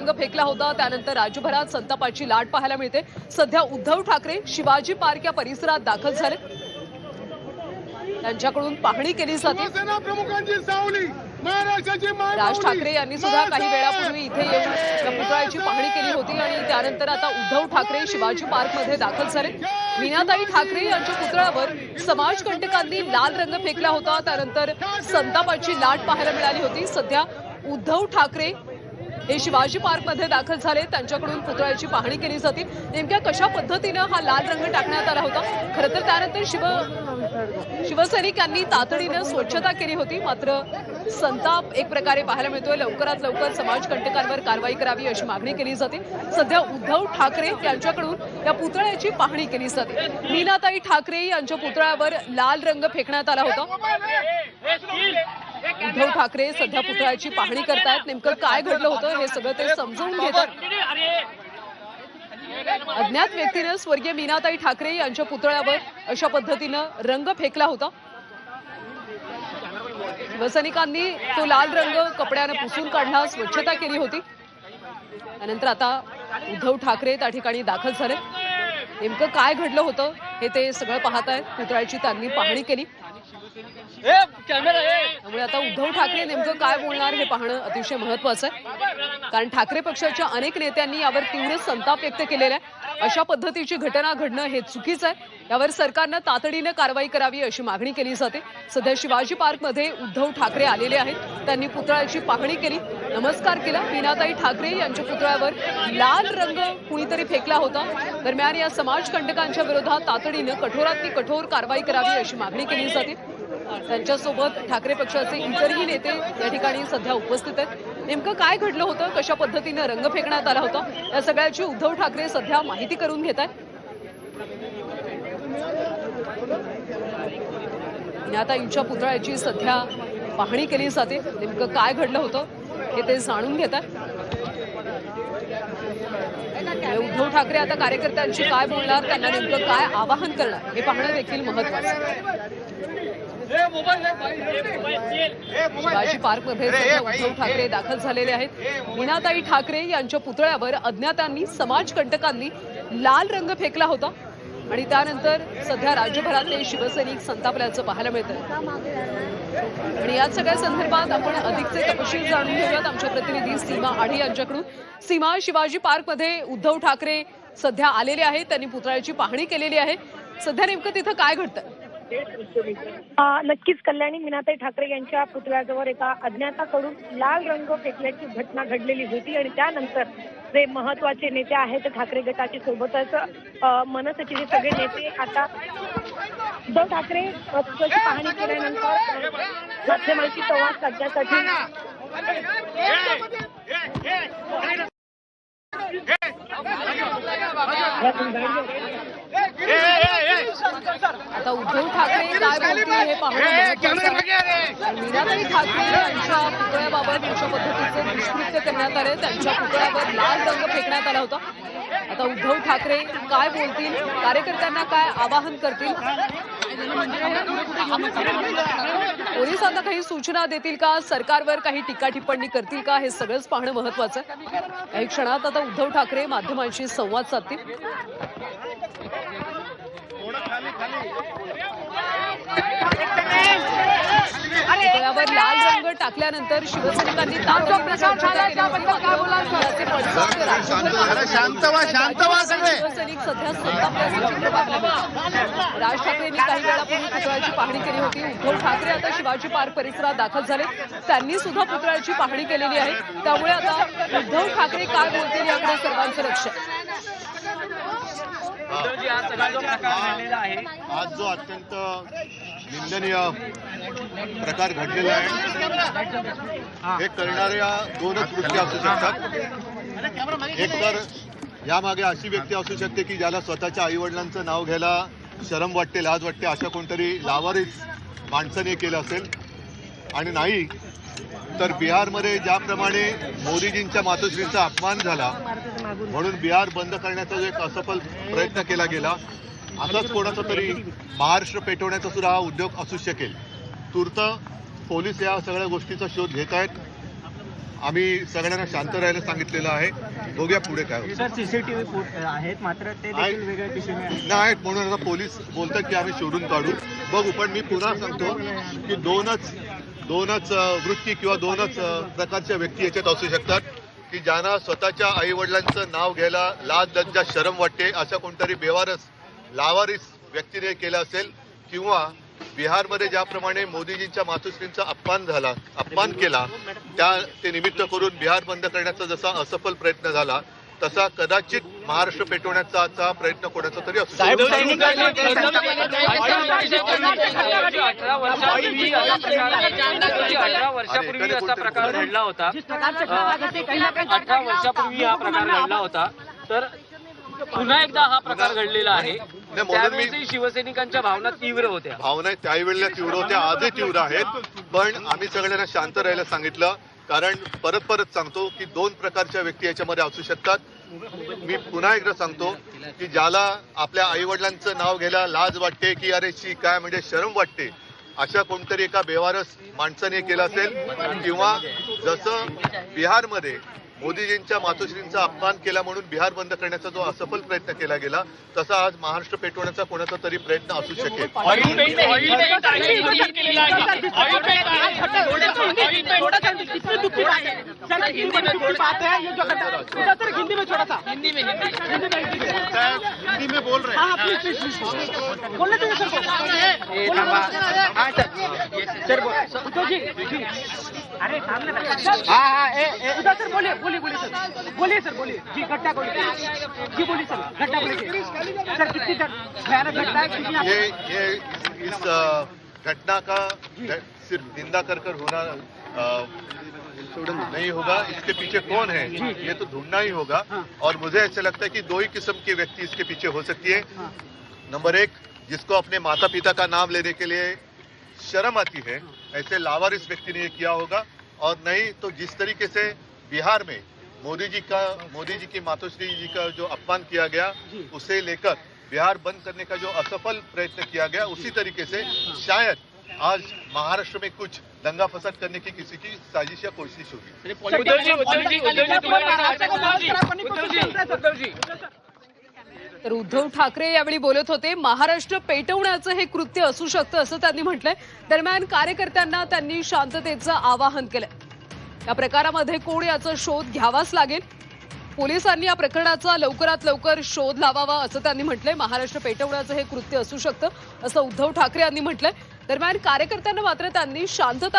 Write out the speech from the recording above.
रंग फेकला होता. त्यानंतर राज्यभरात संतापाची लाट पाहायला मिळते. सध्या उद्धव ठाकरे शिवाजी पार्क या परिसरात दाखल झाले. त्यांच्याकडून पाहणी केली जाते. राज. ठाकरे यांनी सुद्धा काही वेळापूर्वी इथे येऊन या पुतळ्याची पाहणी केली होती आणि त्यानंतर आता उद्धव ठाकरे शिवाजी पार्कमध्ये दाखल झाले. मीनाताई ठाकरे यांच्या पुतळ्यावर समाजकंटकांनी लाल रंग फेकला होता. त्यानंतर संतापाची लाट पाहायला मिळाली होती. सध्या उद्धव ठाकरे हे शिवाजी पार्कमध्ये दाखल झाले. त्यांच्याकडून पुतळ्याची पाहणी केली जाते. नेमक्या कशा पद्धतीनं हा लाल रंग टाकण्यात आला होता? खरं तर त्यानंतर शिव शिवसैनिकांनी तातडीनं स्वच्छता केली होती. मात्र संताप एक प्रकारे पाहायला मिळतोय. लवकरात लवकर समाजकंटकांवर कारवाई करावी अशी मागणी केली जाते. सध्या उद्धव ठाकरे यांच्याकडून या पुतळ्याची पाहणी केली जाते. मीनाताई ठाकरे यांच्या पुतळ्यावर लाल रंग फेकण्यात आला होता. उद्धव ठाकरे सध्या पुतळ्याची पाहणी करतायत. नेमकं काय घडलं होतं हे सगळं ते समजून घेतात. अज्ञात व्यक्तीनं स्वर्गीय मीनाताई ठाकरे यांच्या पुतळ्यावर अशा पद्धतीनं रंग फेकला होता. शिवसैनिकांनी तो लाल रंग कपड्यानं पुसून काढला स्वच्छता केली होती. त्यानंतर आता उद्धव ठाकरे त्या ठिकाणी दाखल झाले. नेमकं काय घडलं होतं हे ते सगळं पाहत आहेत पुतळ्याची त्यांनी पाहणी केली. त्यामुळे आता उद्धव ठाकरे नेमकं काय बोलणार हे पाहणं अतिशय महत्वाचं आहे. कारण ठाकरे पक्षाच्या अनेक नेत्यांनी यावर तीव्र संताप व्यक्त केलेला आहे. अशा पद्धतीची घटना घडणं हे चुकीचं आहे. यावर सरकारनं तातडीनं कारवाई करावी अशी मागणी केली जाते. सध्या शिवाजी पार्कमध्ये उद्धव ठाकरे आलेले आहेत. त्यांनी पुतळ्याची पाहणी केली. नमस्कार केला. मीनाताई ठाकरे यांच्या पुतळ्यावर लाल रंग कुणीतरी फेकला होता. दरम्यान या समाजकंटकांच्या विरोधात तातडीनं कठोरातली कठोर कारवाई करावी अशी मागणी केली जाते. त्यांच्यासोबत ठाकरे पक्षाचे इतरही नेते या ठिकाणी सध्या उपस्थित आहेत. नेमकं काय घडलं होतं? कशा पद्धतीनं रंग फेकण्यात आला होता? या सगळ्याची उद्धव ठाकरे सध्या माहिती करून घेत आहेत. यांच्या पुतळ्याची सध्या पाहणी केली जाते. नेमकं काय घडलं होतं हे ते जाणून घेत आहेत. उद्धव ठाकरे आता कार्यकर्त्यांशी काय बोलणार? त्यांना नेमकं काय आवाहन करणार? हे पाहणं देखील महत्वाचं शिवाजी पार्कमध्ये उद्धव ठाकरे दाखल झालेले आहेत. मीनाताई ठाकरे यांच्या पुतळ्यावर अज्ञातांनी समाजकंटकांनी लाल रंग फेकला होता. आणि त्यानंतर सध्या राज्यभरातले शिवसैनिक संतापल्याचं पाहायला मिळतं आणि या सगळ्या संदर्भात आपण अधिकचे तपशील जाणून घेऊयात. आमच्या प्रतिनिधी सीमा आढी यांच्याकडून. सीमा शिवाजी पार्कमध्ये उद्धव ठाकरे सध्या आलेले आहेत. त्यांनी पुतळ्याची पाहणी केलेली आहे. सध्या नेमकं तिथं काय घडतं नक्कीच कल्याणी मीनाताई ठाकरे यांच्या पुतळ्याजवळ एका अज्ञाताकडून लाल रंग फेकल्याची घटना घडलेली होती आणि त्यानंतर जे महत्त्वाचे नेते आहेत ठाकरे गटाचे सोबतच अ, मनसेचे जे सगळे नेते आता उद्धव ठाकरे पाहणी केल्यानंतर माध्यमांशी संवाद साधण्यासाठी आता उद्धव ठाकरे काय बोलतील हे पाहणं. मीनाताई ठाकरे यांच्या पुतळ्याबाबत अशा पद्धतीचे दुष्कृत्य करण्यात आले. त्यांच्या पुतळ्यावर लाल रंग फेकण्यात आला होता. आता उद्धव ठाकरे काय बोलतील? कार्यकर्त्यांना काय आवाहन करतील? पोलीस आता काही सूचना देतील का? सरकारवर काही टीका टिप्पणी करतील का? हे सगळंच पाहणं महत्वाचं आहे. काही क्षणात आता उद्धव ठाकरे माध्यमांशी संवाद साधतील. लाल रंग टाकल्यानंतर शिवसैनिकांनी. शिवसैनिक सध्या. राज ठाकरेंनी काही वेळापूर्वी पुतळ्याची पाहणी केली होती. उद्धव ठाकरे आता शिवाजी पार्क परिसरात दाखल झाले त्यांनी सुद्धा पुतळ्याची पाहणी केलेली आहे. त्यामुळे आता उद्धव ठाकरे काय बोलतील याकडे सर्वांचं लक्ष आज जो अत्यंत निंदनीय प्रकार घडलेला आहे हे. करणाऱ्या दोनच कृत्य असू शकतात. एक तर यामागे अशी व्यक्ती असू शकते की ज्याला स्वतःच्या आईवडिलांचं नाव घ्यायला शरम वाटते लाज वाटते अशा कोणतरी लावारीच माणसाने केलं असेल. आणि नाही तर बिहारमध्ये ज्याप्रमाणे मोदीजींच्या मातोश्रींचा अपमान झाला म्हणून बिहार बंद करण्याचा एक असफल प्रयत्न केला गेला असाच कोणाचा तरी महाराष्ट्र पेटवण्याचा सुद्धा हा उद्योग असू शकेल. तूर्त पोलीस या सगळ्या गोष्टीचा शोध घेत आहेत. आम्ही सगळ्यांना शांत राहायला सांगितलेलं आहे. बघूया पुढे काय आहेत मात्र ते आहेत. नाहीत म्हणून आता पोलीस बोलतात की आम्ही शोधून काढू. बघू पण मी पुन्हा सांगतो की दोनच दोनच वृत्ती किंवा दोनच प्रकारच्या व्यक्ती याच्यात असू शकतात. की ज्यांना स्वतःच्या आई वडिलांचं नाव घ्यायला लाज लज्जा शरम वाटते अशा कोणतरी बेवारस लावारिस व्यक्तीने केलं असेल किंवा बिहारमध्ये ज्याप्रमाणे मोदीजींच्या मातोश्रींचा अपमान झाला अपमान केला त्या ते निमित्त करून बिहार बंद करण्याचा जसा असफल प्रयत्न झाला तसा कदाचित महाराष्ट्र पेटवण्याचा प्रयत्न कोणाचा तरी असू शकतो अठरा वर्षापूर्वी असा प्रकार घडला होता अठरा वर्षापूर्वी हा प्रकार घडला होता तर पुन्हा एकदा हा प्रकार घडलेला आहे त्यावेळेसही शिवसैनिकांच्या भावना तीव्र होत्या भावना त्याही वेळेला तीव्र होत्या आजही तीव्र आहेत पण आम्ही सगळ्यांना शांत राहायला सांगितलं कारण परत परत सांगतो की दोन प्रकारच्या व्यक्ती याच्यामध्ये असू शकतात मी पुन्हा एकदा सांगतो की ज्याला आपल्या आईवडिलांचं नाव घ्यायला लाज वाटते की अरे शी काय म्हणजे शरम वाटते अशा कोणतरी एका बेवारस माणसाने केलं असेल किंवा जसं बिहारमध्ये मोदीजींच्या मातोश्रींचा अपमान केला म्हणून बिहार बंद करण्याचा जो असफल प्रयत्न केला गेला तसा आज महाराष्ट्र पेटवण्याचा कोणाचा तरी प्रयत्न असू शकेल की बात है ये जो करता है। हिंदी में छोड़ा था। हिंदी में हिंदी। में हिंदी में। बोल रहे हैं। हाँ, प्लीज़ प्लीज़ बोलने दीजिए सर को सर सर जी अरे सामने हाँ हाँ सर बोलिए बोलिए बोलिए सर। बोलिए सर बोलिए। जी घटना बोलिए। जी बोलिए सर। घटना बोलिए। सर कितनी भयानक घटना है कितनी ये ये इस घटना का सिर्फ़ निंदा कर कर होना नहीं होगा इसके पीछे कौन है? ये तो ढूंढना ही होगा। और मुझे ऐसा लगता है कि दो ही किस्म के व्यक्ति इसके पीछे हो सकती है। नंबर एक जिसको अपने माता पिता का नाम लेने के लिए शर्म आती है ऐसे लावारिस व्यक्ति ने ये किया होगा। और नहीं तो जिस तरीके से बिहार में मोदी जी का मोदी जी की मातोश्री जी का जो अपमान किया गया उसे लेकर बिहार बंद करने का जो असफल प्रयत्न किया गया उसी तरीके से शायद आज महाराष्ट्र में कुछ दंगा फसाद करने की किसी की साजिश या कोशिश होगी। तर उद्धव ठाकरे यावेळी बोलत होते महाराष्ट्र पेटवण्याचं हे कृत्य असू शकतं असं त्यांनी म्हटलंय. दरम्यान कार्यकर्त्यांना त्यांनी शांततेचं आवाहन केलंय. या प्रकारामध्ये कोण याचा शोध घ्यावाच लागेल? पोलिसांनी या प्रकरणाचा लवकरात लवकर शोध लावावा असं त्यांनी म्हटलंय. महाराष्ट्र पेटवण्याचं हे कृत्य असू शकतं असं उद्धव ठाकरे यांनी म्हटलंय. दरम्यान कार्यकर्त्यांना मात्र त्यांनी शांतता